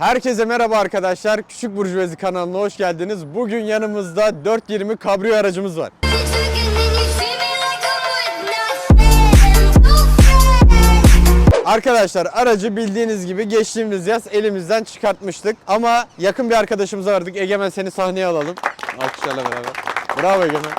Herkese merhaba arkadaşlar. Küçük Burjuvazi kanalına hoş geldiniz. Bugün yanımızda 420 kabrio aracımız var. Arkadaşlar aracı bildiğiniz gibi geçtiğimiz yaz elimizden çıkartmıştık. Ama yakın bir arkadaşımıza vardık. Egemen seni sahneye alalım. Alkışlarla beraber. Bravo Egemen.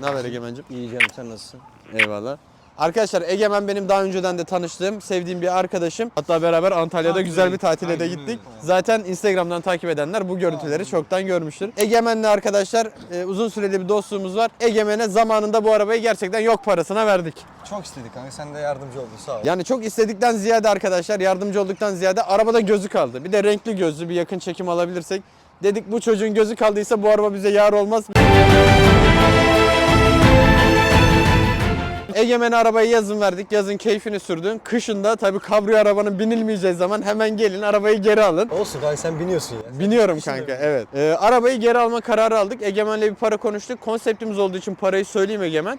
Ne haber Egemen'cim? İyi canım sen nasılsın? Eyvallah. Arkadaşlar Egemen benim daha önceden de tanıştığım, sevdiğim bir arkadaşım. Hatta beraber Antalya'da güzel bir tatile de gittik. Zaten Instagram'dan takip edenler bu görüntüleri çoktan görmüştür. Egemen'le arkadaşlar e, uzun süreli bir dostluğumuz var. Egemen'e zamanında bu arabayı gerçekten yok parasına verdik. Çok istedik kanka sen de yardımcı oldun sağ ol. Yani çok istedikten ziyade arkadaşlar yardımcı olduktan ziyade arabada gözü kaldı. Bir de renkli gözlü bir yakın çekim alabilirsek. Dedik bu çocuğun gözü kaldıysa bu araba bize yar olmaz. Egemen'e arabayı yazın verdik. Yazın keyfini sürdün. Kışında tabii kabrio arabanın binilmeyeceği zaman hemen gelin arabayı geri alın. Olsun kanka sen biniyorsun ya. Biniyorum kanka evet. Ee, arabayı geri alma kararı aldık. Egemen'le bir para konuştuk. Konseptimiz olduğu için parayı söyleyeyim Egemen.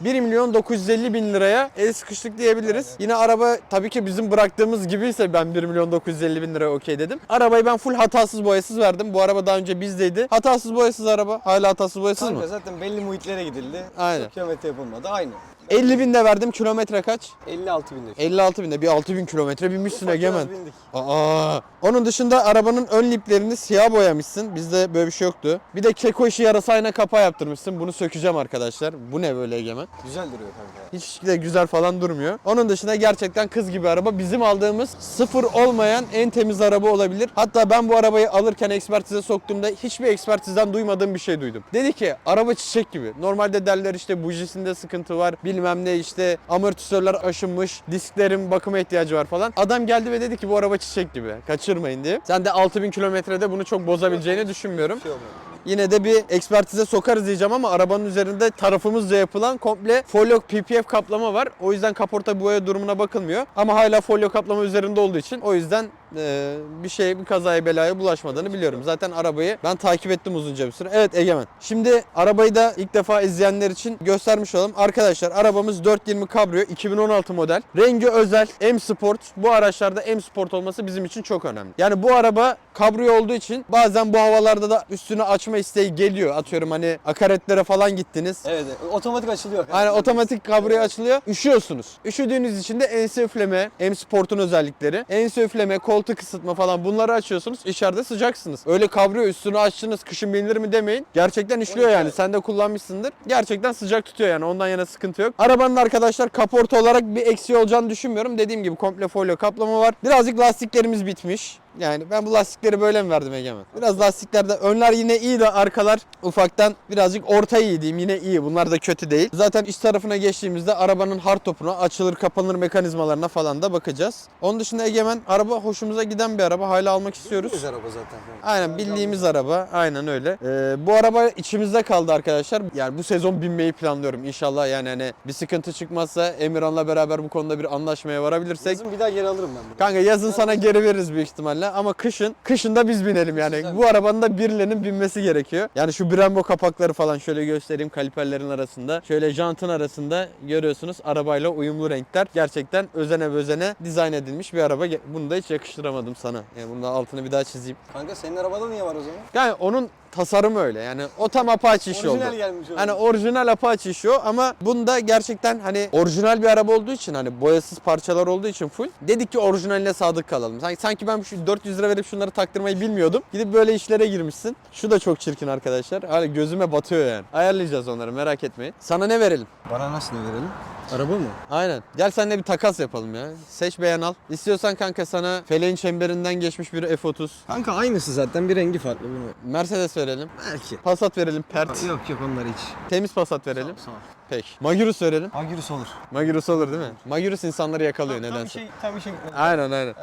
1 milyon 950 bin liraya el sıkıştık diyebiliriz. Yine araba tabii ki bizim bıraktığımız gibiyse ben 1 milyon 950 bin liraya okey dedim. Arabayı ben full hatasız boyasız verdim. Bu araba daha önce bizdeydi. Hatasız boyasız araba. Hala hatasız boyasız Kanka mı? zaten belli muhitlere gidildi. Aynen. Çok kilometre yapılmadı aynı. 50 bin de verdim. Kilometre kaç? 56 binde. 56 binde. Bir 6 bin kilometre binmişsin Egemen. bindik. Aa. Onun dışında arabanın ön liplerini siyah boyamışsın. Bizde böyle bir şey yoktu. Bir de keko işi yarasa ayna kapağı yaptırmışsın. Bunu sökeceğim arkadaşlar. Bu ne böyle Egemen? Güzel duruyor kanka. Hiç de güzel falan durmuyor. Onun dışında gerçekten kız gibi araba. Bizim aldığımız sıfır olmayan en temiz araba olabilir. Hatta ben bu arabayı alırken ekspertize soktuğumda hiçbir ekspertizden duymadığım bir şey duydum. Dedi ki araba çiçek gibi. Normalde derler işte bujisinde sıkıntı var. Bilmem ne işte amortisörler aşınmış. Disklerin bakıma ihtiyacı var falan. Adam geldi ve dedi ki bu araba çiçek gibi. Kaçırmayın diye. Sen de 6000 kilometrede bunu çok bozabileceğini düşünmüyorum. Bir şey olmadı. Yine de bir ekspertize sokarız diyeceğim ama arabanın üzerinde tarafımızca yapılan komple folyo PPF kaplama var. O yüzden kaporta boya durumuna bakılmıyor. Ama hala folyo kaplama üzerinde olduğu için o yüzden e, bir şey bir kazaya belaya bulaşmadığını biliyorum. Zaten arabayı ben takip ettim uzunca bir süre. Evet Egemen. Şimdi arabayı da ilk defa izleyenler için göstermiş olalım. Arkadaşlar arabamız 420 Cabrio 2016 model. Rengi özel M Sport. Bu araçlarda M Sport olması bizim için çok önemli. Yani bu araba Cabrio olduğu için bazen bu havalarda da üstünü açma isteği geliyor. Atıyorum hani akaretlere falan gittiniz. Evet evet. otomatik açılıyor. Hani otomatik kabrio açılıyor. Üşüyorsunuz. Üşüdüğünüz için de ense üfleme, M Sport'un özellikleri. Ense üfleme, koltuk ısıtma falan bunları açıyorsunuz. İçeride sıcaksınız. Öyle kabrio üstünü açtınız kışın binilir mi demeyin. Gerçekten işliyor yani. Sen de kullanmışsındır. Gerçekten sıcak tutuyor yani. Ondan yana sıkıntı yok. Arabanın arkadaşlar kaporta olarak bir eksiği olacağını düşünmüyorum. Dediğim gibi komple folyo kaplama var. Birazcık lastiklerimiz bitmiş. Yani ben bu lastikleri böyle mi verdim Egemen? Biraz lastiklerde önler yine iyi de arkalar ufaktan birazcık orta iyi diyeyim yine iyi. Bunlar da kötü değil. Zaten iç tarafına geçtiğimizde arabanın hard topuna açılır kapanır mekanizmalarına falan da bakacağız. Onun dışında Egemen araba hoşumuza giden bir araba. Hala almak istiyoruz. Güzel araba zaten. Aynen bildiğimiz araba. Aynen öyle. Ee, bu araba içimizde kaldı arkadaşlar. Yani bu sezon binmeyi planlıyorum. İnşallah yani hani bir sıkıntı çıkmazsa Emirhan'la beraber bu konuda bir anlaşmaya varabilirsek. Yazın bir daha geri alırım ben bunu. Kanka yazın sana geri veririz büyük ihtimalle ama kışın kışın da biz binelim yani. Güzel. Bu arabanın da birilerinin binmesi gerekiyor. Yani şu Brembo kapakları falan şöyle göstereyim kaliperlerin arasında. Şöyle jantın arasında görüyorsunuz arabayla uyumlu renkler. Gerçekten özene özene dizayn edilmiş bir araba. Bunu da hiç yakıştıramadım sana. Yani bunun altını bir daha çizeyim. Kanka senin arabada niye var o zaman? Yani onun tasarımı öyle. Yani o tam Apache işi oldu. Orijinal gelmiş o. Hani orijinal Apache işi o ama bunda gerçekten hani orijinal bir araba olduğu için hani boyasız parçalar olduğu için full. Dedik ki orijinaline sadık kalalım. Sanki, sanki ben şu 400 lira verip şunları taktırmayı bilmiyordum. Gidip böyle işlere girmişsin. Şu da çok çirkin arkadaşlar. Hani gözüme batıyor yani. Ayarlayacağız onları merak etmeyin. Sana ne verelim? Bana nasıl ne verelim? Araba mı? Aynen. Gel seninle bir takas yapalım ya. Seç beğen al. İstiyorsan kanka sana feleğin çemberinden geçmiş bir F30. Kanka aynısı zaten bir rengi farklı bunu. Mercedes verelim. Belki. Passat verelim. Pert. Yok yok onlar hiç. Temiz Passat verelim. Sağ ol. Peki. Magirus verelim. Magirus olur. Magirus olur değil mi? Magirus insanları yakalıyor Tam bir nedense. şey, tam bir şey. Aynen aynen. Aynen.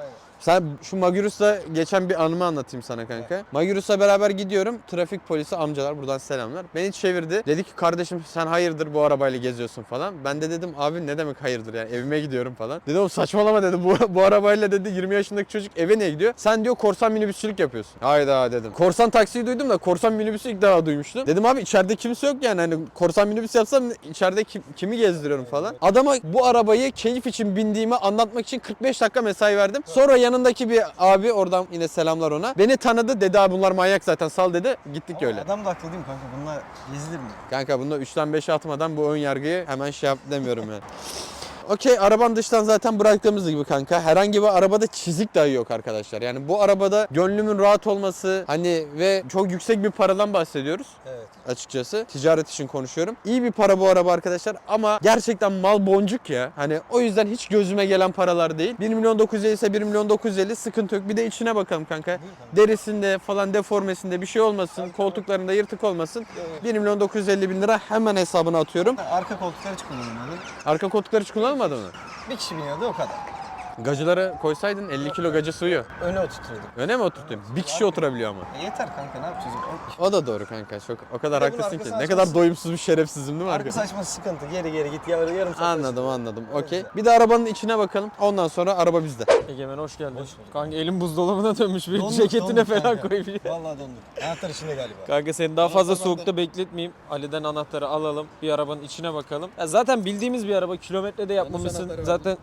Sen şu Magirus'la geçen bir anımı anlatayım sana kanka. Magirus'la beraber gidiyorum. Trafik polisi amcalar buradan selamlar. Beni çevirdi. Dedi ki kardeşim sen hayırdır bu arabayla geziyorsun falan. Ben de dedim abi ne demek hayırdır yani evime gidiyorum falan. Dedi oğlum saçmalama dedi bu, bu arabayla dedi 20 yaşındaki çocuk eve niye gidiyor? Sen diyor korsan minibüsçülük yapıyorsun. Hayda dedim. Korsan taksiyi duydum da korsan minibüsü ilk defa duymuştum. Dedim abi içeride kimse yok yani hani korsan minibüs yapsam içeride kim- kimi gezdiriyorum falan. Adama bu arabayı keyif için bindiğimi anlatmak için 45 dakika mesai verdim. Sonra yanıma yanındaki bir abi oradan yine selamlar ona. Beni tanıdı dedi abi bunlar manyak zaten sal dedi. Gittik Ama öyle. Adam da haklı değil mi kanka? Bunlar gezilir mi? Kanka bunda 3'ten 5'e atmadan bu ön yargıyı hemen şey yap demiyorum yani. Okey araban dıştan zaten bıraktığımız gibi kanka herhangi bir arabada çizik dahi yok arkadaşlar. Yani bu arabada gönlümün rahat olması hani ve çok yüksek bir paradan bahsediyoruz Evet. açıkçası. Ticaret için konuşuyorum. İyi bir para bu araba arkadaşlar ama gerçekten mal boncuk ya. Hani o yüzden hiç gözüme gelen paralar değil. 1 milyon 950 ise 1 milyon 950 sıkıntı yok. Bir de içine bakalım kanka. Derisinde falan deformesinde bir şey olmasın. Koltuklarında yırtık olmasın. 1 milyon 950 bin lira hemen hesabına atıyorum. Arka koltuklar hiç kullanılmadı. Arka koltukları hiç kullanılmadı mı? Bir kişi biniyordu o kadar. Gacıları koysaydın 50 kilo gacı sığıyor. Öne oturtuyorduk. Öne mi oturtayım? Bir kişi oturabiliyor ama. E yeter kanka ne yapacağız? O- da doğru kanka. Çok o kadar de bunun haklısın ki. arkası Ne kadar açması- doyumsuz bir şerefsizim değil mi Arka arkadaş? saçma sıkıntı. Geri geri git yarım, yarım saat. Anladım anladım. Okey. Bir de arabanın içine bakalım. Ondan sonra araba bizde. Egemen hoş geldin. Hoş bulduk. Kanka elim buzdolabına dönmüş bir Donduk, ceketine donduk falan kanka. koyayım. Vallahi donduk. Anahtar içinde galiba. Kanka seni daha fazla Anahtar soğukta bekletmeyeyim. Ali'den anahtarı alalım. Bir arabanın içine bakalım. Ya zaten bildiğimiz bir araba. Kilometrede yapmamışsın. anahtarı Zaten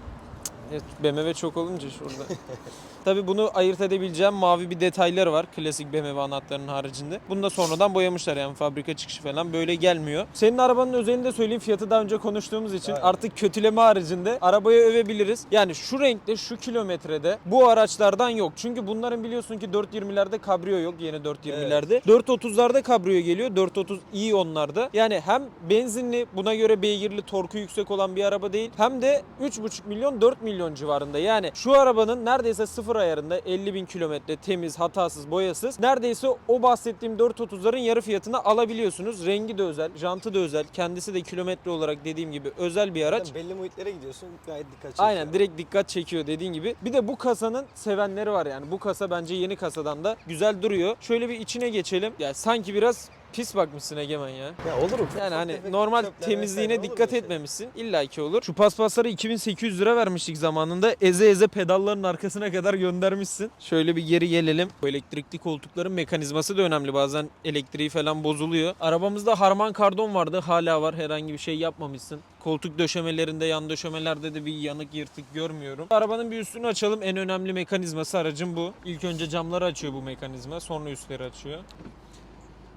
Evet, BMW çok olunca şurada. Tabii bunu ayırt edebileceğim mavi bir detayları var. Klasik BMW anahtarının haricinde. Bunu da sonradan boyamışlar yani fabrika çıkışı falan böyle gelmiyor. Senin arabanın özelini de söyleyeyim. Fiyatı daha önce konuştuğumuz için Aynen. artık kötüleme haricinde arabayı övebiliriz. Yani şu renkte şu kilometrede bu araçlardan yok. Çünkü bunların biliyorsun ki 420'lerde kabrio yok yeni 420'lerde. 430'larda kabrio geliyor. 430 iyi onlarda. Yani hem benzinli buna göre beygirli torku yüksek olan bir araba değil. Hem de 3,5 milyon 4 milyon civarında. Yani şu arabanın neredeyse sıfır ayarında 50 bin kilometre temiz, hatasız, boyasız. Neredeyse o bahsettiğim 430'ların yarı fiyatına alabiliyorsunuz. Rengi de özel, jantı da özel. Kendisi de kilometre olarak dediğim gibi özel bir araç. Zaten belli muhitlere gidiyorsun gayet dikkat çekiyor. Aynen direkt dikkat çekiyor dediğin gibi. Bir de bu kasanın sevenleri var yani. Bu kasa bence yeni kasadan da güzel duruyor. Şöyle bir içine geçelim. Ya sanki biraz pis bakmışsın Egemen ya. Ya olur mu? Yani hani Tefek normal çöpler temizliğine vesaire olur dikkat mu şey? etmemişsin. İlla ki olur. Şu paspasları 2800 lira vermiştik zamanında. Eze eze pedalların arkasına kadar göndermişsin. Şöyle bir geri gelelim. Bu elektrikli koltukların mekanizması da önemli. Bazen elektriği falan bozuluyor. Arabamızda harman kardon vardı. Hala var. Herhangi bir şey yapmamışsın. Koltuk döşemelerinde, yan döşemelerde de bir yanık yırtık görmüyorum. Arabanın bir üstünü açalım. En önemli mekanizması aracın bu. İlk önce camları açıyor bu mekanizma. Sonra üstleri açıyor.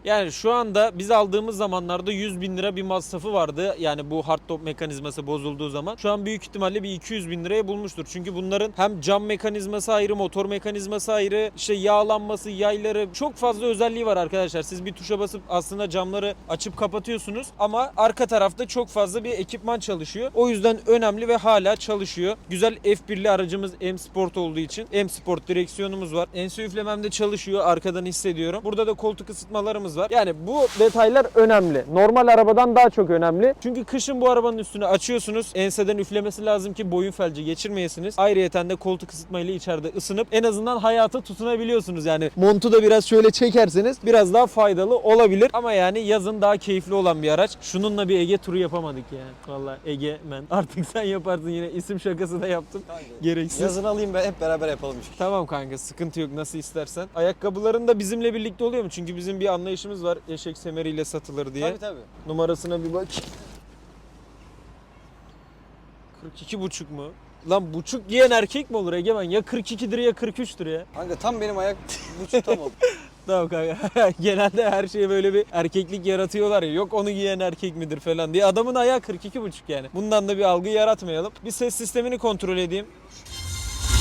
Yani şu anda biz aldığımız zamanlarda 100 bin lira bir masrafı vardı. Yani bu hardtop mekanizması bozulduğu zaman. Şu an büyük ihtimalle bir 200 bin liraya bulmuştur. Çünkü bunların hem cam mekanizması ayrı, motor mekanizması ayrı, işte yağlanması, yayları çok fazla özelliği var arkadaşlar. Siz bir tuşa basıp aslında camları açıp kapatıyorsunuz ama arka tarafta çok fazla bir ekipman çalışıyor. O yüzden önemli ve hala çalışıyor. Güzel F1'li aracımız M Sport olduğu için M Sport direksiyonumuz var. Ense üflemem de çalışıyor. Arkadan hissediyorum. Burada da koltuk ısıtmalarımız var. Yani bu detaylar önemli. Normal arabadan daha çok önemli. Çünkü kışın bu arabanın üstünü açıyorsunuz. Enseden üflemesi lazım ki boyun felci geçirmeyesiniz. Ayrıyeten de koltuk ısıtmayla içeride ısınıp en azından hayata tutunabiliyorsunuz. Yani montu da biraz şöyle çekerseniz biraz daha faydalı olabilir. Ama yani yazın daha keyifli olan bir araç. Şununla bir Ege turu yapamadık ya. Vallahi Ege men. Artık sen yaparsın yine isim şakası da yaptım. Kanka, Gereksiz. Yazın alayım ben hep beraber yapalım. Tamam kanka sıkıntı yok nasıl istersen. Ayakkabıların da bizimle birlikte oluyor mu? Çünkü bizim bir anlayışımız var eşek semeriyle satılır diye. Tabii tabii. Numarasına bir bak. 42 buçuk mu? Lan buçuk giyen erkek mi olur Egemen? Ya 42'dir ya 43'tür ya. Kanka tam benim ayak buçuk tam oldu. Tamam kanka. Genelde her şeye böyle bir erkeklik yaratıyorlar ya. Yok onu giyen erkek midir falan diye. Adamın ayağı 42 buçuk yani. Bundan da bir algı yaratmayalım. Bir ses sistemini kontrol edeyim.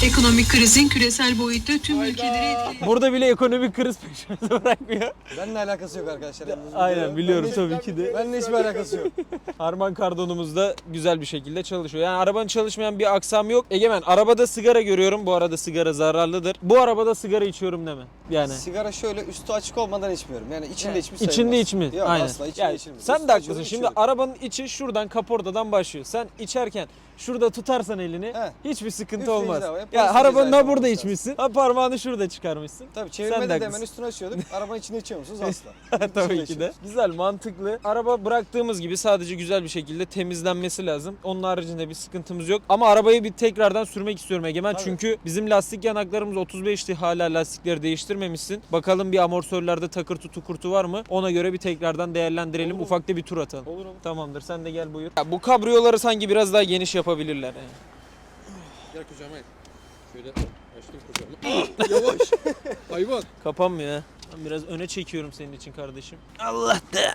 Ekonomik krizin küresel boyutta tüm ülkeleri etkiledi. Burada bile ekonomik kriz peşimizi bırakmıyor. Benimle alakası yok arkadaşlar. yalnız. Aynen biliyorum tabii ki de. Benimle hiçbir alakası yok. Harman kardonumuz da güzel bir şekilde çalışıyor. Yani arabanın çalışmayan bir aksam yok. Egemen arabada sigara görüyorum. Bu arada sigara zararlıdır. Bu arabada sigara içiyorum deme. Yani. Sigara şöyle üstü açık olmadan içmiyorum. Yani içinde içmiş sayılmaz. İçinde içmi. Yok Aynen. asla içinde Yani içilmez. sen Üstü de açıyorum, haklısın. Şimdi içiyorum. arabanın içi şuradan kaportadan başlıyor. Sen içerken şurada tutarsan elini He. hiçbir sıkıntı Üfleyici olmaz. de Ya arabanın ha burada içmişsin. Ha parmağını şurada çıkarmışsın. Tabii Sen çevirmede de hemen haklısın. üstünü açıyorduk. Arabanın içinde içiyor musunuz? Asla. Tabii ki de. Güzel, mantıklı. Araba bıraktığımız gibi sadece güzel bir şekilde temizlenmesi lazım. Onun haricinde bir sıkıntımız yok. Ama arabayı bir tekrardan sürmek istiyorum Egemen. Tabii. Çünkü bizim lastik yanaklarımız 35'ti. Hala lastikleri değiştirmemişsin. Bakalım bir amortisörlerde takırtı tukurtu var mı? Ona göre bir tekrardan değerlendirelim. Olur. Ufakta bir tur atalım. Olur mu? Tamamdır. Sen de gel buyur. Ya bu kabriyoları sanki biraz daha geniş yapabilirler. Yani. Gel kucağıma gel. Şöyle Açtım kucağımı. Yavaş. Hayvan. Kapanmıyor ha. Ben biraz öne çekiyorum senin için kardeşim. Allah de.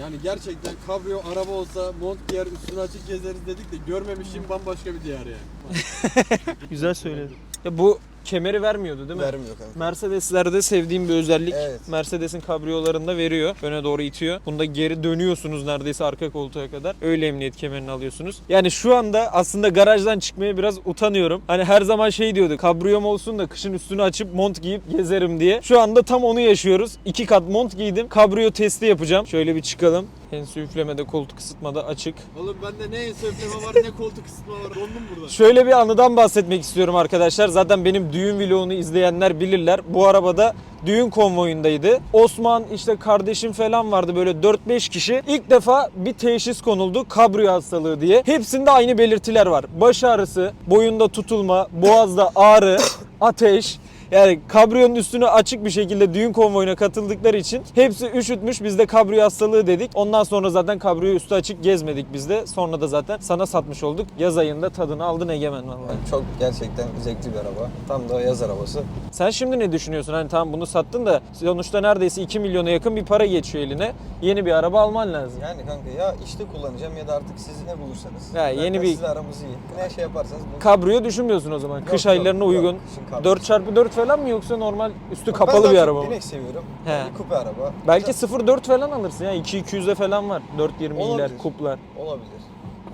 Yani gerçekten kabrio araba olsa mont giyer üstünü açık gezeriz dedik de görmemişim bambaşka bir diyar yani. Güzel söyledin. Ya bu kemeri vermiyordu değil mi? Vermiyor kanka. Mercedeslerde sevdiğim bir özellik. Evet. Mercedes'in kabriyolarında veriyor. Öne doğru itiyor. Bunda geri dönüyorsunuz neredeyse arka koltuğa kadar. Öyle emniyet kemerini alıyorsunuz. Yani şu anda aslında garajdan çıkmaya biraz utanıyorum. Hani her zaman şey diyorduk. Kabriyom olsun da kışın üstünü açıp mont giyip gezerim diye. Şu anda tam onu yaşıyoruz. İki kat mont giydim. Kabriyo testi yapacağım. Şöyle bir çıkalım. Ensi üflemede, koltuk ısıtmada açık. Oğlum bende ne ense üfleme var ne koltuk ısıtma var. Dondum burada. Şöyle bir anıdan bahsetmek istiyorum arkadaşlar. Zaten benim düğün vlogunu izleyenler bilirler. Bu arabada düğün konvoyundaydı. Osman işte kardeşim falan vardı böyle 4-5 kişi. İlk defa bir teşhis konuldu kabrio hastalığı diye. Hepsinde aynı belirtiler var. Baş ağrısı, boyunda tutulma, boğazda ağrı, ateş. Yani kabriyonun üstünü açık bir şekilde düğün konvoyuna katıldıkları için hepsi üşütmüş biz de kabriyo hastalığı dedik. Ondan sonra zaten kabriyo üstü açık gezmedik biz de. Sonra da zaten sana satmış olduk. Yaz ayında tadını aldın Egemen vallahi. Yani çok gerçekten zevkli bir araba. Tam da yaz arabası. Sen şimdi ne düşünüyorsun? Hani tamam bunu sattın da sonuçta neredeyse 2 milyona yakın bir para geçiyor eline. Yeni bir araba alman lazım. Yani kanka ya işte kullanacağım ya da artık siz ne bulursanız. Ya yeni bir- Sizle aramızı iyi. Ne şey yaparsanız. bunu- Kabriyo düşünmüyorsun o zaman. Yok, Kış yok, aylarına yok. uygun. Kabrio. 4x4 falan mı yoksa normal üstü Ben kapalı daha bir çok araba mı? Binek seviyorum. He. Yani kupe araba. Belki Güzel. 0.4 falan alırsın ya. 2.200'e falan var. 4.20 iler, Olabilir. kuplar. Olabilir.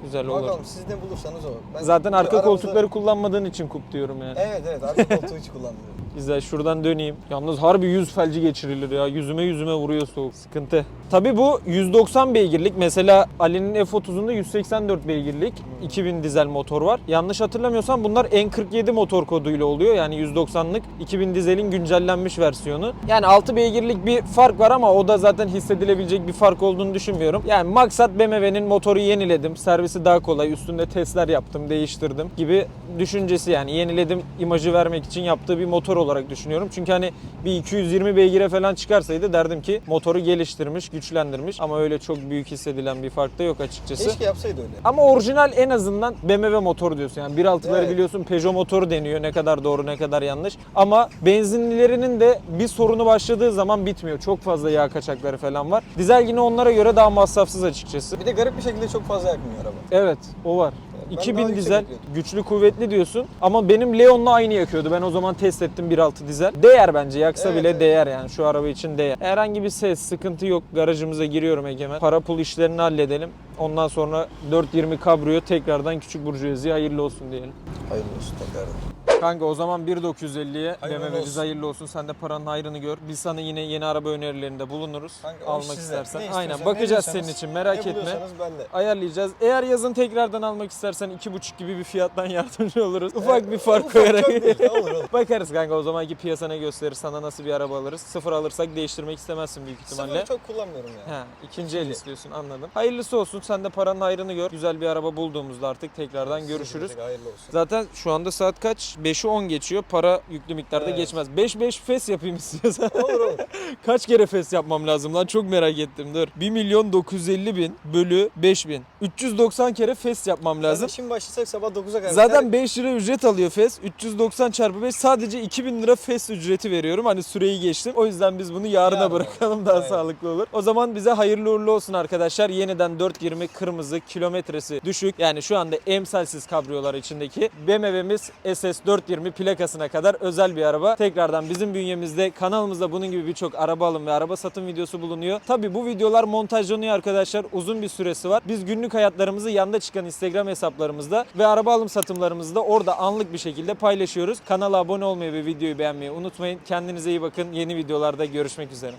Güzel olur. Bakalım siz ne bulursanız o. Ben Zaten arka aramızda- koltukları kullanmadığın için kup diyorum yani. Evet evet arka koltuğu hiç kullanmıyorum. Güzel şuradan döneyim. Yalnız harbi yüz felci geçirilir ya. Yüzüme yüzüme vuruyor soğuk. Sıkıntı. Tabi bu 190 beygirlik. Mesela Ali'nin F30'unda 184 beygirlik. 2000 dizel motor var. Yanlış hatırlamıyorsam bunlar N47 motor koduyla oluyor. Yani 190'lık 2000 dizelin güncellenmiş versiyonu. Yani 6 beygirlik bir fark var ama o da zaten hissedilebilecek bir fark olduğunu düşünmüyorum. Yani maksat BMW'nin motoru yeniledim. Servisi daha kolay. Üstünde testler yaptım, değiştirdim gibi düşüncesi yani. Yeniledim imajı vermek için yaptığı bir motor olarak düşünüyorum. Çünkü hani bir 220 beygire falan çıkarsaydı derdim ki motoru geliştirmiş, güçlendirmiş ama öyle çok büyük hissedilen bir fark da yok açıkçası. Keşke yapsaydı öyle. Ama orijinal en azından BMW motoru diyorsun. Yani 1.6'ları Evet. biliyorsun Peugeot motoru deniyor. Ne kadar doğru ne kadar yanlış. Ama benzinlilerinin de bir sorunu başladığı zaman bitmiyor. Çok fazla yağ kaçakları falan var. Dizel yine onlara göre daha masrafsız açıkçası. Bir de garip bir şekilde çok fazla yakmıyor araba. Evet o var. Ben 2000 daha yüksek dizel güçlü kuvvetli diyorsun ama benim Leon'la aynı yakıyordu. Ben o zaman test ettim 1.6 dizel. Değer bence yaksa Evet, bile evet. değer yani şu araba için değer. Herhangi bir ses sıkıntı yok. Garajımıza giriyorum Egemen. Para pul işlerini halledelim. Ondan sonra 420 kabriyo tekrardan küçük burjuvaziye hayırlı olsun diyelim. Hayırlı olsun tekrardan. Kanka o zaman 1.950'ye Hayırlı BMW olsun. bize hayırlı olsun. Sen de paranın hayrını gör. Biz sana yine yeni araba önerilerinde bulunuruz. Kanka, o Almak sizde. istersen. Ne Aynen istiyorsan, bakacağız ne senin diyorsanız, için merak ne etme. buluyorsanız ben de. Ayarlayacağız. Eğer yazın tekrardan almak istersen 2.5 gibi bir fiyattan yardımcı oluruz. Ufak bir fark ufak koyarak. çok değil, olur, olur. Bakarız kanka o zamanki piyasa ne gösterir sana nasıl bir araba alırız. Sıfır alırsak değiştirmek istemezsin büyük ihtimalle. Sıfır çok kullanmıyorum yani. Ha, ikinci el istiyorsun anladım. Hayırlısı olsun sen de paranın hayrını gör. Güzel bir araba bulduğumuzda artık tekrardan görüşürüz. Hayırlı olsun. Zaten şu anda saat kaç? 5'i 10 geçiyor. Para yüklü miktarda Evet. geçmez. 5-5 fes yapayım istiyorsan. olur olur. Kaç kere fes yapmam lazım lan? Çok merak ettim. Dur. 1 milyon 950 bin bölü 5 bin. 390 kere fes yapmam lazım. Zaten şimdi başlasak sabah 9'a kadar. Zaten 5 lira ücret alıyor fes. 390 çarpı 5 sadece 2000 lira fes ücreti veriyorum. Hani süreyi geçtim. O yüzden biz bunu yarına Yarına. bırakalım daha Aynen. sağlıklı olur. O zaman bize hayırlı uğurlu olsun arkadaşlar. Yeniden 420 kırmızı kilometresi düşük. Yani şu anda emsalsiz kabriyolar içindeki BMW'miz SS 420 plakasına kadar özel bir araba. Tekrardan bizim bünyemizde kanalımızda bunun gibi birçok araba alım ve araba satım videosu bulunuyor. Tabi bu videolar montajlanıyor arkadaşlar. Uzun bir süresi var. Biz günlük hayatlarımızı yanda çıkan Instagram hesaplarımızda ve araba alım satımlarımızı da orada anlık bir şekilde paylaşıyoruz. Kanala abone olmayı ve videoyu beğenmeyi unutmayın. Kendinize iyi bakın. Yeni videolarda görüşmek üzere.